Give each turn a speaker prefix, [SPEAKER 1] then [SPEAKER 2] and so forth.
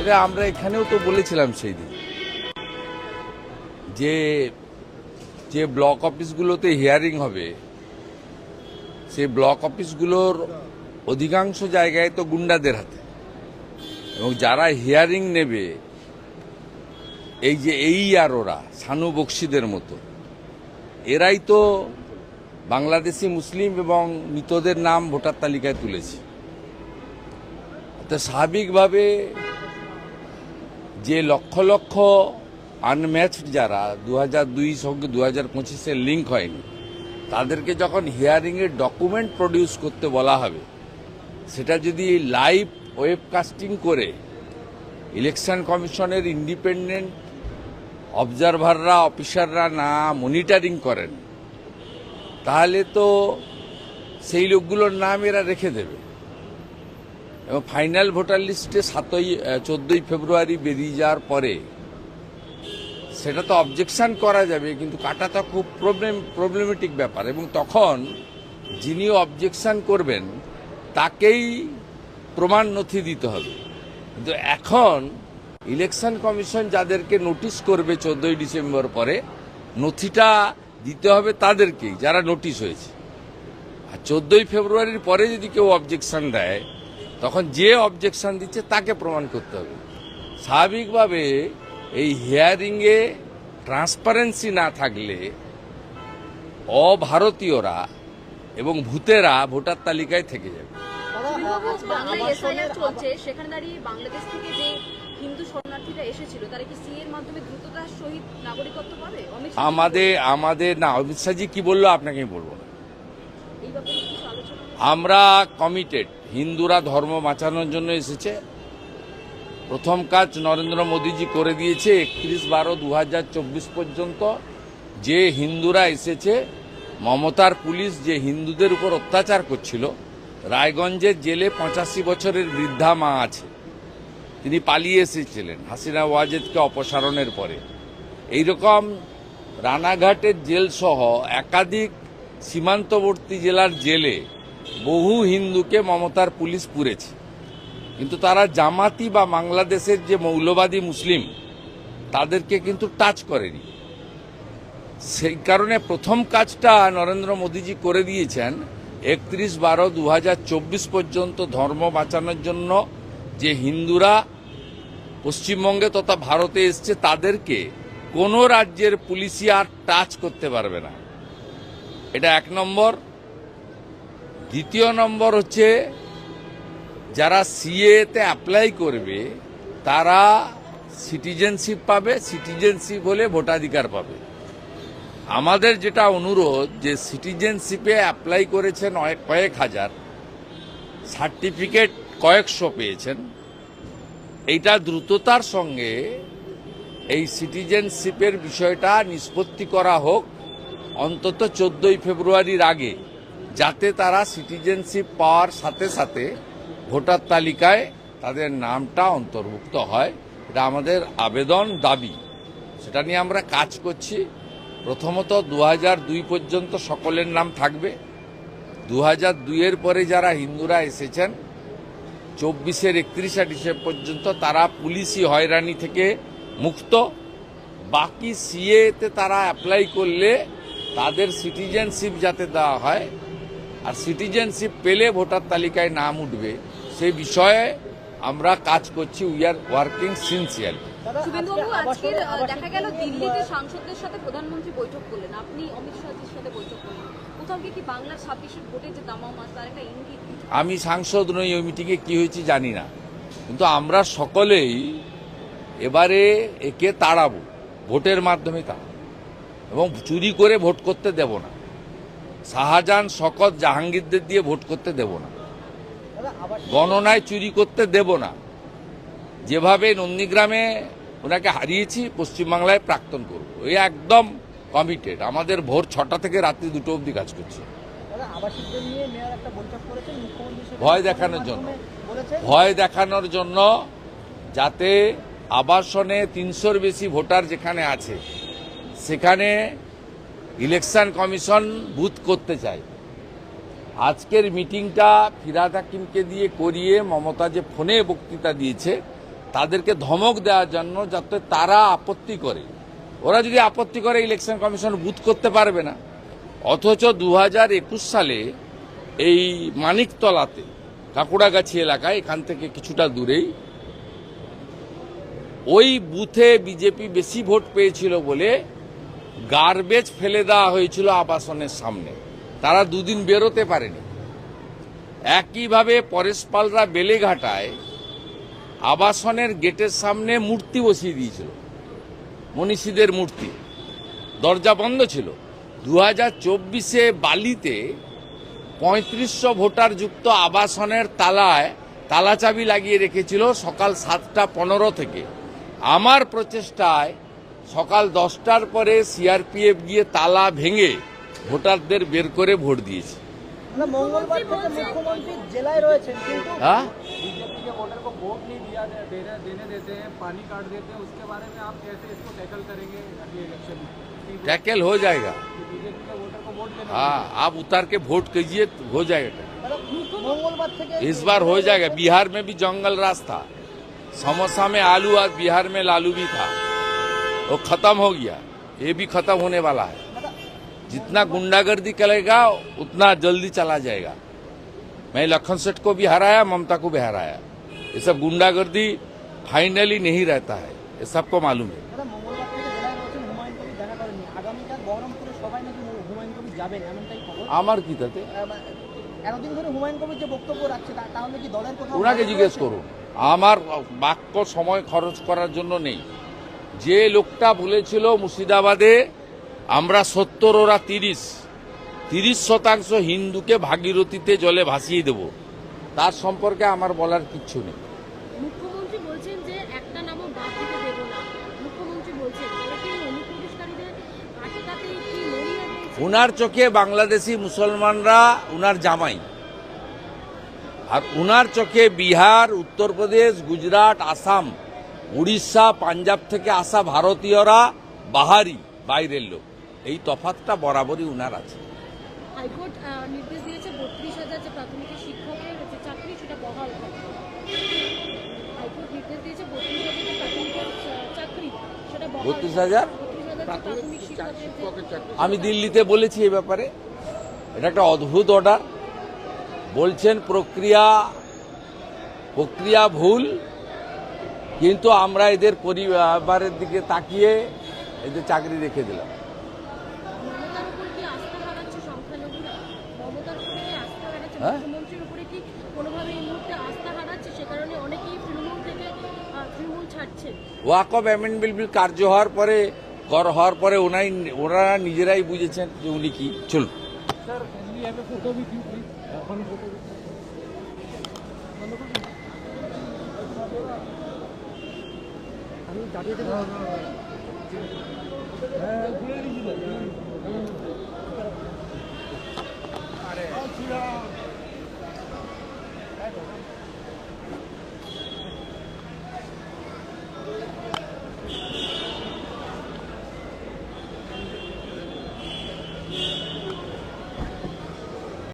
[SPEAKER 1] এটা আমরা এখানেও তো বলেছিলাম সেই দিন। যে যে ব্লক অফিসগুলোতে হিয়ারিং হবে, সেই ব্লক অফিসগুলোর অধিকাংশ জায়গায় তো গুন্ডাদের হাতে। এবং যারা হিয়ারিং নেবে, এই যে এই আর ওরা, সানু বক্সিদের মতো, এরাই তো বাংলাদেশি মুসলিম এবং মৃতদের নাম ভোটার তালিকায় তুলেছে। তো স্বাভাবিকভাবে যে লক্ষ লক্ষ আনম্যাচড যারা দু হাজার দুই সঙ্গে দু হাজার পঁচিশে লিঙ্ক হয়নি, তাদেরকে যখন হিয়ারিংয়ের ডকুমেন্ট প্রডিউস করতে বলা হবে, সেটা যদি লাইভ ওয়েবকাস্টিং করে ইলেকশন কমিশনের ইন্ডিপেন্ডেন্ট অবজারভাররা অফিসাররা না মনিটারিং করেন, তাহলে তো সেই লোকগুলোর নাম এরা রেখে দেবে। এবং ফাইনাল ভোটার লিস্টে সাতই চোদ্দই ফেব্রুয়ারি বেরিয়ে যাওয়ার পরে সেটা তো অবজেকশন করা যাবে, কিন্তু কাটা তো খুব প্রবলেম প্রবলেমেটিক ব্যাপার। এবং তখন যিনি অবজেকশন করবেন, তাকেই প্রমাণ নথি দিতে হবে। কিন্তু এখন ইলেকশন কমিশন যাদেরকে নোটিশ করবে চোদ্দই ডিসেম্বর পরে, নথিটা দিতে হবে তাদেরকেই, যারা নোটিশ হয়েছে। আর চোদ্দই ফেব্রুয়ারির পরে যদি কেউ অবজেকশন দেয় তখন যে অবজেকশন দিচ্ছে তাকে প্রমাণ করতে হবে। স্বাভাবিকভাবে এই হিয়ারিংয়ে ট্রান্সপারেন্সি না থাকলে অভারতীয়রা এবং ভূতেরা ভোটার তালিকায় থেকে যাবে।
[SPEAKER 2] বাংলায় এসআইআর চলছে সেখানে দাঁড়িয়ে বাংলাদেশ থেকে যে হিন্দু শরণার্থীরা এসেছিল তারা কি সি এর মাধ্যমে দ্রুততার সহিত নাগরিকত্ব পাবে?
[SPEAKER 1] আমাদের আমাদের না অমিত শাহজি কি বলল আপনাকে আমি বলব না।
[SPEAKER 2] এই ব্যাপারে কিছু আলোচনা
[SPEAKER 1] আমরা কমিটেড হিন্দুরা ধর্ম বাঁচানোর জন্য এসেছে। প্রথম কাজ নরেন্দ্র মোদীজি করে দিয়েছে একত্রিশ বারো দু পর্যন্ত। যে হিন্দুরা এসেছে, মমতার পুলিশ যে হিন্দুদের উপর অত্যাচার করছিল, রায়গঞ্জের জেলে পঁচাশি বছরের বৃদ্ধা মা আছে। তিনি পালিয়ে এসেছিলেন হাসিনা ওয়াজেদকে অপসারণের পরে। এইরকম রানাঘাটের জেল সহ একাধিক সীমান্তবর্তী জেলার জেলে বহু হিন্দুকে মমতার পুলিশ পুরেছে কিন্তু তারা জামাতি বা বাংলাদেশের যে মৌলবাদী মুসলিম, তাদেরকে কিন্তু টাচ করেনি। সেই কারণে প্রথম কাজটা নরেন্দ্র মোদীজি করে দিয়েছেন, একত্রিশ বারো দু পর্যন্ত ধর্ম বাঁচানোর জন্য যে হিন্দুরা পশ্চিমবঙ্গে তথা ভারতে এসছে, তাদেরকে কোনো রাজ্যের পুলিশই আর টাচ করতে পারবে না। এটা এক নম্বর। দ্বিতীয় নম্বর হচ্ছে, যারা সিএতে অ্যাপ্লাই করবে, তারা সিটিজেনশিপ পাবে সিটিজেনশিপ হলে ভোটাধিকার পাবে। আমাদের যেটা অনুরোধ, যে সিটিজেনশিপে অ্যাপ্লাই করেছেন কয়েক হাজার সার্টিফিকেট কয়েকশো পেয়েছেন, এইটা দ্রুততার সঙ্গে এই সিটিজেনশিপের বিষয়টা নিষ্পত্তি করা হোক, অন্তত চোদ্দই ফেব্রুয়ারির আগে। যাতে তারা সিটিজেনশিপ পাওয়ার সাথে সাথে ভোটার তালিকায় তাদের নামটা অন্তর্ভুক্ত হয়, এটা আমাদের আবেদন দাবি। সেটা নিয়ে আমরা কাজ করছি। প্রথমত দু দুই পর্যন্ত সকলের নাম থাকবে। দু হাজার দুইয়ের পরে যারা হিন্দুরা এসেছেন, চব্বিশের একত্রিশে ডিসেম্বর পর্যন্ত তারা পুলিশি হয়রানি থেকে মুক্ত। বাকি সিএতে তারা অ্যাপ্লাই করলে তাদের সিটিজেনশিপ যাতে দেওয়া হয় আর সিটিজেনশিপ পেলে ভোটার তালিকায় নাম উঠবে সেই বিষয়ে আমরা কাজ করছি উই আর ওয়ার্কিং সিনসিয়ারলি
[SPEAKER 2] শুভেন্দুবাবু আজকের আহ, দেখা গেল দিল্লিতে সাংসদদের সাথে প্রধানমন্ত্রী বৈঠক করলেন। আপনি অমিত শাহজির সাথে বৈঠক করলেন। কোথাও কি বাংলার ছাব্বিশের ভোটে যে দামাও তার একটা ইঙ্গিত
[SPEAKER 1] আমি সাংসদ নই ওই মিটিংয়ে কি হয়েছে জানি না। কিন্তু আমরা সকলেই এবারে একে তাড়াবো ভোটের মাধ্যমে তাড়াবো। এবং চুরি করে ভোট করতে দেব না। শাহজাহান শকত জাহাঙ্গীরদের দিয়ে ভোট করতে দেব না। গণনায় চুরি করতে দেব না। যেভাবে নন্দীগ্রামে ওনাকে হারিয়েছি, পশ্চিমবাংলায় প্রাক্তন করব। এই একদম কমিটেড আমাদের ভোর ছটা থেকে রাত্রি দুটো অবধি কাজ করছি। ভয় দেখানোর জন্য। ভয় দেখানোর জন্য যাতে আবাসনে তিনশোর বেশি ভোটার যেখানে আছে, সেখানে ইলেকশন কমিশন বুথ করতে চায়। আজকের মিটিংটা ফিরাদ হাকিমকে দিয়ে করিয়ে মমতা যে ফোনে বক্তৃতা দিয়েছে, তাদেরকে ধমক দেওয়ার জন্য যাতে তারা আপত্তি করে। ওরা যদি আপত্তি করে, ইলেকশন কমিশন বুথ করতে পারবে না। অথচ দু হাজার একুশ সালে এই মানিকতলাতে, কাকুড়াগাছি এলাকায়, এখান থেকে কিছুটা দূরেই, ওই বুথে বিজেপি বেশি ভোট পেয়েছিল বলে গার্বেজ ফেলে দেওয়া হয়েছিল আবাসনের সামনে। তারা দুদিন বেরোতে পারেনি। একইভাবে পরেশপালরা বেলেঘাটায় আবাসনের গেটের সামনে মূর্তি বসিয়ে দিয়েছিল। মনীষীদের মূর্তি। দরজা বন্ধ ছিল। দু হাজার চব্বিশে বালিতে পঁয়ত্রিশশো ভোটার যুক্ত আবাসনের তালায় তালাচাবি লাগিয়ে রেখেছিল সকাল সাতটা পনেরো থেকে। আমার প্রচেষ্টায় সকাল দশটার পরে সিআরপিএফ গিয়ে তালা ভেঙে ভোটারদের বের করে ভোট দিয়েছে
[SPEAKER 3] মানে মঙ্গলবার থেকে মুখ্যমন্ত্রী জেলায় রয়েছেন কিন্তু
[SPEAKER 1] হ্যাঁ
[SPEAKER 4] बीजेपी के वोटर को वोट नहीं दिया दे, देने देने देते हैं पानी काट देते हैं उसके बारे में आप कैसे इसको टैकल करेंगे अगली इलेक्शन में
[SPEAKER 1] टैकल हो जाएगा
[SPEAKER 4] बीजेपी के वोटर को वोट देने
[SPEAKER 1] हाँ आप उतार के वोट कीजिए तो हो जाएगा टैकल।
[SPEAKER 3] মানে মঙ্গলবার থেকে
[SPEAKER 1] इस बार हो जाएगा बिहार में भी जंगल राज था समोसा में आलू आज बिहार में लालू भी था वो खत्म हो गया ये भी खत्म होने वाला है जितना गुंडागर्दी करेगा उतना जल्दी चला जाएगा मैं लखन सेठ को भी हराया ममता को भी हराया ये सब गुंडागर्दी फाइनली नहीं रहता है ये सबको मालूम है
[SPEAKER 3] দাদা মঙ্গলবার থেকে জেলায় রয়েছেন হুমায়ুন কবির দেখা করেননি আগামীকাল বহরমপুরে সবাই নাকি হুমায়ুন কবির যাবেন এমনটাই খবর
[SPEAKER 1] আমার কি তাতে
[SPEAKER 3] আহ, মানে এতদিন ধরে হুমায়ুন কবির যে বক্তব্য রাখছে তা- তাহলে কি দলের কোথাও
[SPEAKER 1] ওনাকে জিজ্ঞেস করুন আমার বাক্য সময় খরচ করার জন্য নেই যে লোকটা বলেছিল মুর্শিদাবাদে আমরা সত্তর ওরা তিরিশ। তিরিশ শতাংশ হিন্দুকে ভাগীরথীতে জলে ভাসিয়ে দেব। তার সম্পর্কে আমার বলার কিচ্ছু নেই। উনার চোখে বাংলাদেশি মুসলমানরা উনার জামাই। আর উনার চোখে বিহার উত্তরপ্রদেশ গুজরাট আসাম উড়িষ্যা পাঞ্জাব থেকে আসা ভারতীয়রা বাহারি বাইরের লোক। এই তফাতটা বরাবরই উনার আছে।
[SPEAKER 5] হাইকোর্ট নির্দেশ দিয়েছে বত্রিশ হাজার যে প্রাথমিক শিক্ষকের যে চাকরি সেটা বহাল হাইকোর্ট নির্দেশ দিয়েছে বত্রিশ হাজার যে চাকরি সেটা
[SPEAKER 1] বত্রিশ আমি দিল্লিতে বলেছি এই ব্যাপারে। এটা একটা অদ্ভুত অর্ডার বলছেন প্রক্রিয়া প্রক্রিয়া ভুল কিন্তু আমরা এদের পরিবারের দিকে তাকিয়ে এদের চাকরি রেখে দিলাম। হ্যাঁ? ওয়াকব অ্যামেন্ডমেন্ট বিল কার্য হওয়ার পরে, কর হওয়ার পরে ওনাই, ওনারা নিজেরাই বুঝেছেন যে উনি কি। চলুন।
[SPEAKER 4] Thank you.
[SPEAKER 3] আমি দাঁড়িয়ে থেকে